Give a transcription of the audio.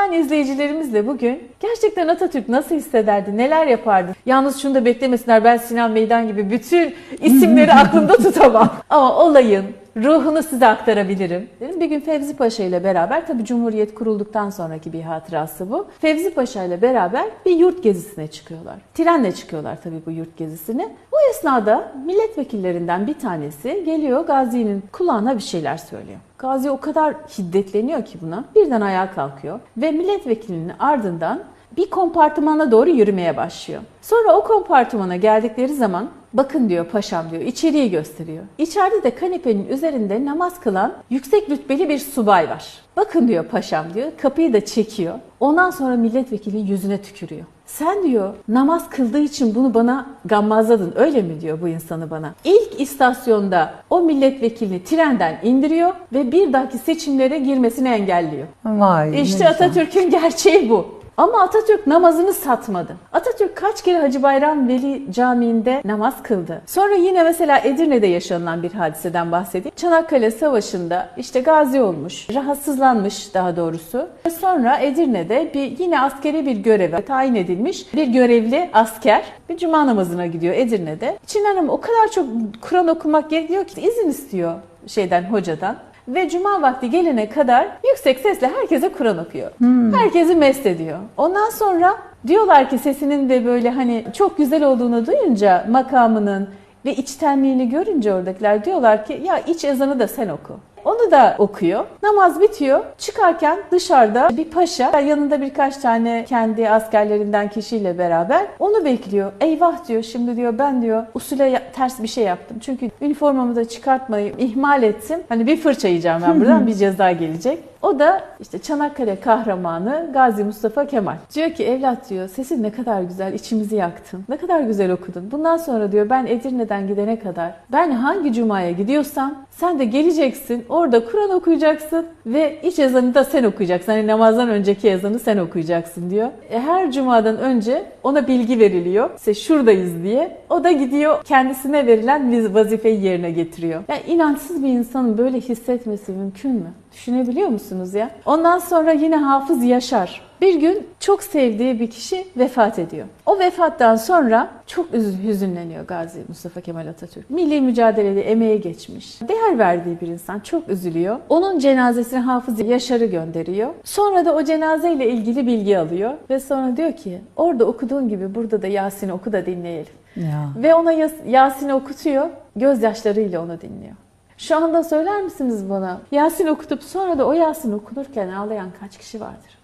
Ben izleyicilerimizle bugün gerçekten Atatürk nasıl hissederdi, neler yapardı? Yalnız şunu da beklemesinler ben Sinan Meydan gibi bütün isimleri aklımda tutamam. Ama olayın ruhunu size aktarabilirim. Dedim bir gün Fevzi Paşa ile beraber tabii Cumhuriyet kurulduktan sonraki bir hatırası bu. Fevzi Paşa ile beraber bir yurt gezisine çıkıyorlar. Trenle çıkıyorlar tabii bu yurt gezisine. Bu esnada milletvekillerinden bir tanesi geliyor Gazi'nin kulağına bir şeyler söylüyor. Gazi o kadar şiddetleniyor ki buna. Birden ayağa kalkıyor ve milletvekilinin ardından bir kompartımana doğru yürümeye başlıyor. Sonra o kompartımana geldikleri zaman bakın diyor paşam diyor içeriği gösteriyor. İçeride de kanepenin üzerinde namaz kılan yüksek rütbeli bir subay var. Bakın diyor paşam diyor kapıyı da çekiyor. Ondan sonra milletvekilinin yüzüne tükürüyor. Sen diyor namaz kıldığı için bunu bana gammazladın öyle mi diyor bu insanı bana. İlk istasyonda o milletvekilini trenden indiriyor ve bir dahaki seçimlere girmesini engelliyor. Vay. İşte. Atatürk'ün gerçeği bu. Ama Atatürk namazını satmadı. Atatürk kaç kere Hacı Bayram Veli Camii'nde namaz kıldı. Sonra yine mesela Edirne'de yaşanılan bir hadiseden bahsedeyim. Çanakkale Savaşı'nda işte gazi olmuş, rahatsızlanmış daha doğrusu. Sonra Edirne'de bir yine askeri bir göreve tayin edilmiş bir görevli asker bir cuma namazına gidiyor Edirne'de. İçinden ama o kadar çok Kur'an okumak gerekiyor ki izin istiyor şeyden hocadan. Ve cuma vakti gelene kadar yüksek sesle herkese Kur'an okuyor. Herkesi mest ediyor. Ondan sonra diyorlar ki sesinin de böyle hani çok güzel olduğunu duyunca makamının ve içtenliğini görünce oradakiler diyorlar ki ya iç ezanı da sen oku. Onu da okuyor. Namaz bitiyor. Çıkarken dışarıda bir paşa yanında birkaç tane kendi askerlerinden kişiyle beraber onu bekliyor. Eyvah diyor şimdi diyor ben diyor usule ters bir şey yaptım. Çünkü üniformamı da çıkartmayı ihmal ettim. Hani bir fırça yiyeceğim ben buradan bir ceza gelecek. O da işte Çanakkale kahramanı Gazi Mustafa Kemal. Diyor ki evlat diyor sesin ne kadar güzel içimizi yaktın. Ne kadar güzel okudun. Bundan sonra diyor ben Edirne'den gidene kadar ben hangi cumaya gidiyorsam sen de geleceksin orada Kur'an okuyacaksın ve iç ezanı da sen okuyacaksın. Hani namazdan önceki ezanı sen okuyacaksın diyor. E, her cumadan önce ona bilgi veriliyor. İşte şuradayız diye. O da gidiyor kendisine verilen vazifeyi yerine getiriyor. Yani inançsız bir insanın böyle hissetmesi mümkün mü? Düşünebiliyor musunuz ya? Ondan sonra yine Hafız Yaşar. Bir gün çok sevdiği bir kişi vefat ediyor. O vefattan sonra çok üz- hüzünleniyor Gazi Mustafa Kemal Atatürk. Milli mücadelede emeğe geçmiş. Değer verdiği bir insan çok üzülüyor. Onun cenazesini Hafız Yaşar'ı gönderiyor. Sonra da o cenazeyle ilgili bilgi alıyor. Ve sonra diyor ki orada okuduğun gibi burada da Yasin'i oku da dinleyelim. Ya. Ve ona Yas- Yasin'i okutuyor, gözyaşlarıyla onu dinliyor. Şu anda söyler misiniz bana? Yasin okutup sonra da o Yasin okunurken ağlayan kaç kişi vardır?